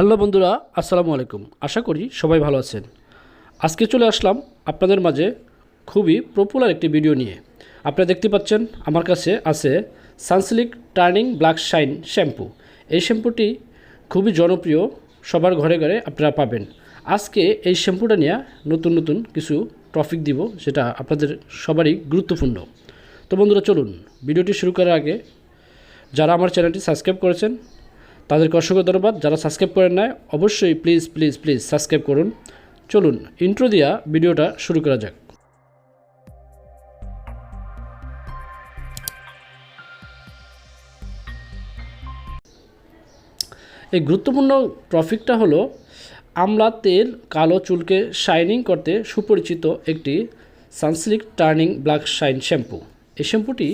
Hello বন্ধুরা, আসসালামু আলাইকুম। আশা করি সবাই ভালো আছেন। আজকে চলে আসলাম আপনাদের মাঝে খুবই পপুলার একটি ভিডিও নিয়ে। আপনারা দেখতে পাচ্ছেন, আমার কাছে আছে Sunsilk turning black shine shampoo এই শ্যাম্পুটি খুবই জনপ্রিয়, সবার ঘরে ঘরে আপনারা পাবেন। আজকে এই শ্যাম্পুটা নিয়ে নতুন নতুন কিছু টপিক দিব, সেটা আপনাদের সবারই গুরুত্বপূর্ণ। তো বন্ধুরা, চলুন ভিডিওটি শুরু করার আগে যারা আমার চ্যানেলটি সাবস্ক্রাইব করেছেন তাদেরকে অসংখ্য ধন্যবাদ। যারা সাবস্ক্রাইব করেন নাই, অবশ্যই প্লিজ প্লিজ প্লিজ সাবস্ক্রাইব করুন। চলুন ইন্ট্রো দিয়া ভিডিওটা শুরু করা যাক। এই গুরুত্বপূর্ণ টপিকটা হলো আমলা তেল কালো চুলকে শাইনিং করতে সুপরিচিত একটি Sunsilk turning black shine shampoo. এই শ্যাম্পুটি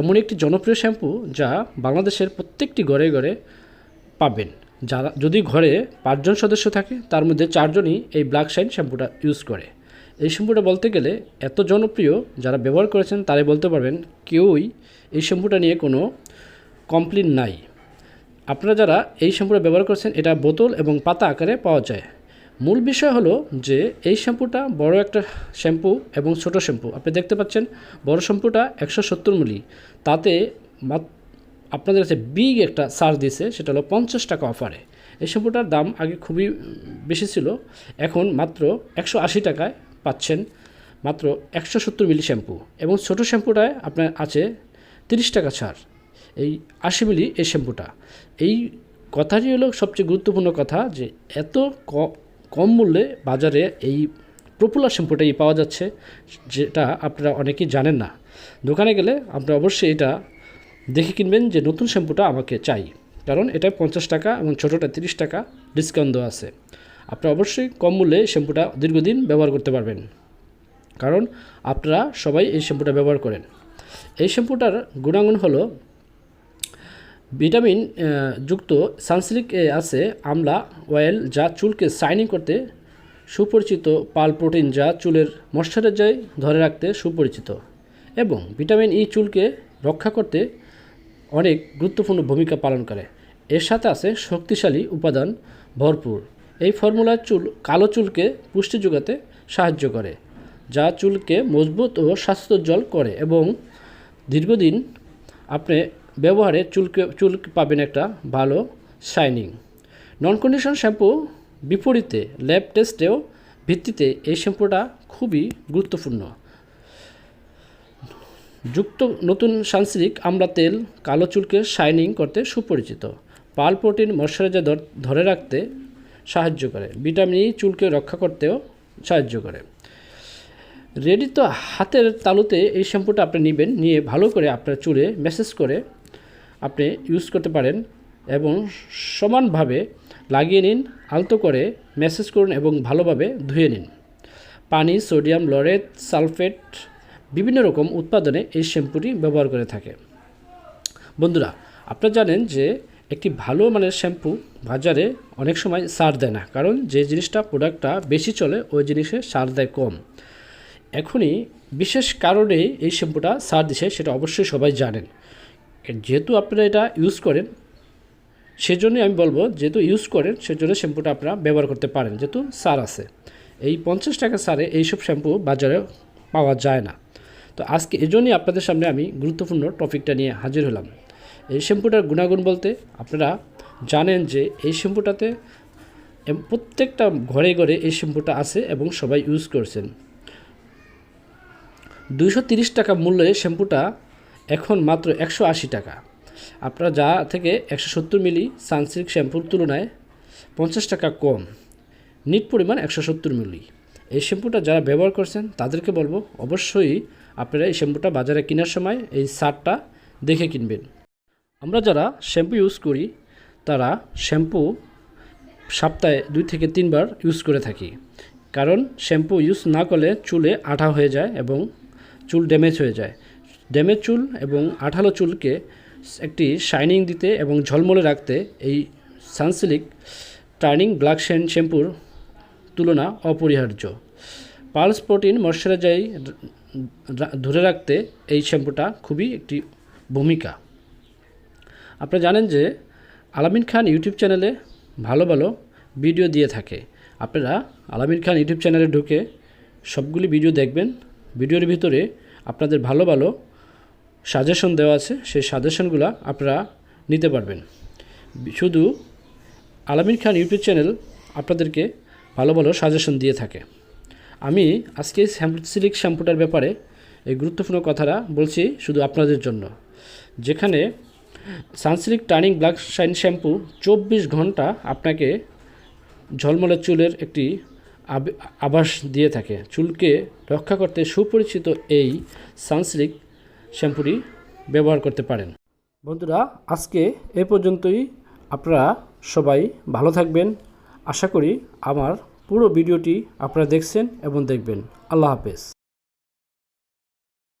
এমন একটি জনপ্রিয় শ্যাম্পু যা বাংলাদেশের প্রত্যেকটি ঘরে ঘরে পাবেন। যারা যদি ঘরে পাঁচজন সদস্য থাকে, তার মধ্যে চারজনই এই ব্ল্যাক শাইন শ্যাম্পুটা ইউজ করে। এই শ্যাম্পুটা বলতে গেলে এত জনপ্রিয় যারা ব্যবহার করেছেন, তারাই বলতে পারবেন কেউই এই শ্যাম্পুটা নিয়ে কোনো কমপ্লেন নাই। আপনারা যারা এই শ্যাম্পুটা ব্যবহার করছেন, এটা বোতল এবং পাতা আকারে পাওয়া যায়। মূল বিষয় হলো যে, এই শ্যাম্পুটা বড় একটা শ্যাম্পু এবং ছোট শ্যাম্পু আপনি দেখতে পাচ্ছেন, বড় শ্যাম্পুটা একশো সত্তর মিলি। তাতে মাত্র আপনাদের কাছে বিগ একটা সার দিয়েছে, সেটা হলো পঞ্চাশ টাকা অফারে এই শ্যাম্পুটার দাম আগে খুবই বেশি ছিল, এখন মাত্র একশো আশি টাকায় পাচ্ছেন মাত্র একশো সত্তর মিলি শ্যাম্পু এবং ছোটো শ্যাম্পুটায় আপনার আছে তিরিশ টাকা ছাড়, এই আশি মিলি এই শ্যাম্পুটা এই কথাটি হলো সবচেয়ে গুরুত্বপূর্ণ কথা যে এত কম মূল্যে বাজারে এই পপুলার শ্যাম্পুটাই পাওয়া যাচ্ছে, যেটা আপনারা অনেকেই জানেন না। দোকানে গেলে আপনারা অবশ্যই এটা দেখে কিনবেন যে নতুন শ্যাম্পুটা আমাকে চাই। কারণ এটা পঞ্চাশ টাকা এবং ছোটোটা তিরিশ টাকা ডিসকাউন্ট দেওয়া আছে। আপনারা অবশ্যই কম মূল্যে শ্যাম্পুটা দীর্ঘদিন ব্যবহার করতে পারবেন। কারণ আপনারা সবাই এই শ্যাম্পুটা ব্যবহার করেন। এই শ্যাম্পুটার গুণাগুণ হলো ভিটামিন যুক্ত সানসিলিক এ আছে আমলা, অয়েল, যা চুলকে শাইনিং করতে সুপরিচিত পাল প্রোটিন যা চুলের ময়শ্চারাইজার ধরে রাখতে সুপরিচিত। এবং ভিটামিন ই চুলকে রক্ষা করতে অনেক গুরুত্বপূর্ণ ভূমিকা পালন করে। এর সাথে আছে শক্তিশালী উপাদান ভরপুর। এই ফর্মুলার চুল, কালো চুলকে পুষ্টি যোগাতে সাহায্য করে, যা চুলকে মজবুত ও স্বাস্থ্যোজ্জ্বল করে এবং দীর্ঘদিন আপনি ব্যবহারে চুলকে, চুল পাবেন একটা ভালো শাইনিং। নন কন্ডিশন শ্যাম্পু বিপরীতে, ল্যাব টেস্টেও ভিত্তিতে এই শ্যাম্পুটা খুবই গুরুত্বপূর্ণ। যুক্ত নতুন সানসিল্ক আমলা তেল, কালো চুলকে শাইনিং করতে সুপরিচিত। পাল প্রোটিন ময়শ্চারাইজার ধরে রাখতে সাহায্য করে। ভিটামিন ই চুলকে রক্ষা করতেও সাহায্য করে। রেডি তো হাতের তালুতে এই শ্যাম্পুটা আপনি নেবেন, নিয়ে ভালো করে আপনার চুলে মেসেজ করে আপনি ইউজ করতে পারেন এবং সমানভাবে লাগিয়ে নিন, আলতো করে ম্যাসেজ করুন এবং ভালোভাবে ধুয়ে নিন। পানি, সোডিয়াম, লরেট, সালফেট বিভিন্ন রকম উৎপাদনে এই শ্যাম্পুটি ব্যবহার করে থাকে। বন্ধুরা, আপনারা জানেন যে একটি ভালো মানের শ্যাম্পু বাজারে অনেক সময় সার দেয় না। কারণ যে জিনিসটা প্রোডাক্টটা বেশি চলে, ওই জিনিসে সার দেয় কম। এখনই বিশেষ কারণে এই শ্যাম্পুটা সার দিছে, সেটা অবশ্যই সবাই জানেন। যেহেতু আপনারা এটা ইউজ করেন, সেজন্যই আমি বলব, যেহেতু ইউজ করেন, সেজন্য শ্যাম্পুটা আপনারা ব্যবহার করতে পারেন, যেহেতু সার আছে। এই পঞ্চাশ টাকা সারে এইসব শ্যাম্পু বাজারে পাওয়া যায় না। তো আজকে এজন্যই আপনাদের সামনে আমি গুরুত্বপূর্ণ টপিকটা নিয়ে হাজির হলাম। এই শ্যাম্পুটার গুণাগুণ বলতে আপনারা জানেন যে এই শ্যাম্পুটাতে প্রত্যেকটা ঘরে ঘরে এই শ্যাম্পুটা আছে এবং সবাই ইউজ করছেন। দুইশো টাকা মূল্যে শ্যাম্পুটা এখন মাত্র একশো আশি টাকা। আপনারা যা থেকে একশো সত্তর মিলি সানসিল্ক শ্যাম্পুর তুলনায় পঞ্চাশ টাকা কম। নিট পরিমাণ একশো সত্তর মিলি। এই শ্যাম্পুটা যারা ব্যবহার করছেন, তাদেরকে বলব অবশ্যই আপনারা এই শ্যাম্পুটা বাজারে কেনার সময় এই সারটা দেখে কিনবেন। আমরা যারা শ্যাম্পু ইউজ করি, তারা শ্যাম্পু সপ্তাহে দুই থেকে তিনবার ইউজ করে থাকি। কারণ শ্যাম্পু ইউজ না করলে চুলে আঠা হয়ে যায় এবং চুল ড্যামেজ হয়ে যায়। ড্যামেজ চুল এবং আঠালো চুলকে একটি শাইনিং দিতে এবং ঝলমলে রাখতে এই সানসিলিক টার্নিং ব্ল্যাক শ্যাম্পুর তুলনা অপরিহার্য। পালস প্রোটিন ময়শ্চারাইজার ধরে রাখতে এই শ্যাম্পুটা খুবই একটি ভূমিকা। আপনারা জানেন যে আলামিন খান ইউটিউব চ্যানেলে ভালো ভালো ভিডিও দিয়ে থাকে। আপনারা আলামিন খান ইউটিউব চ্যানেলে ঢুকে সবগুলি ভিডিও দেখবেন। ভিডিওর ভিতরে আপনাদের ভালো ভালো সাজেশন দেওয়া আছে। সেই সাজেশনগুলো আপনারা নিতে পারবেন। শুধু আলামিন খান ইউটিউব চ্যানেল আপনাদেরকে ভালো ভালো সাজেশন দিয়ে থাকে। আমি আজকে শ্যাম্পু, সিলিক শ্যাম্পুটার ব্যাপারে এই গুরুত্বপূর্ণ কথাটা বলছি শুধু আপনাদের জন্য। যেখানে Sunsilk turning black shine shampoo চব্বিশ ঘণ্টা আপনাকে ঝলমলে চুলের একটি আভাস দিয়ে থাকে। চুলকে রক্ষা করতে সুপরিচিত এই সানসিল্ক শ্যাম্পুটি ব্যবহার করতে পারেন। বন্ধুরা, আজকে এ পর্যন্তই। আপনারা সবাই ভালো থাকবেন। আশা করি আমার পুরো ভিডিওটি আপনারা দেখছেন এবং দেখবেন। আল্লাহ হাফেজ।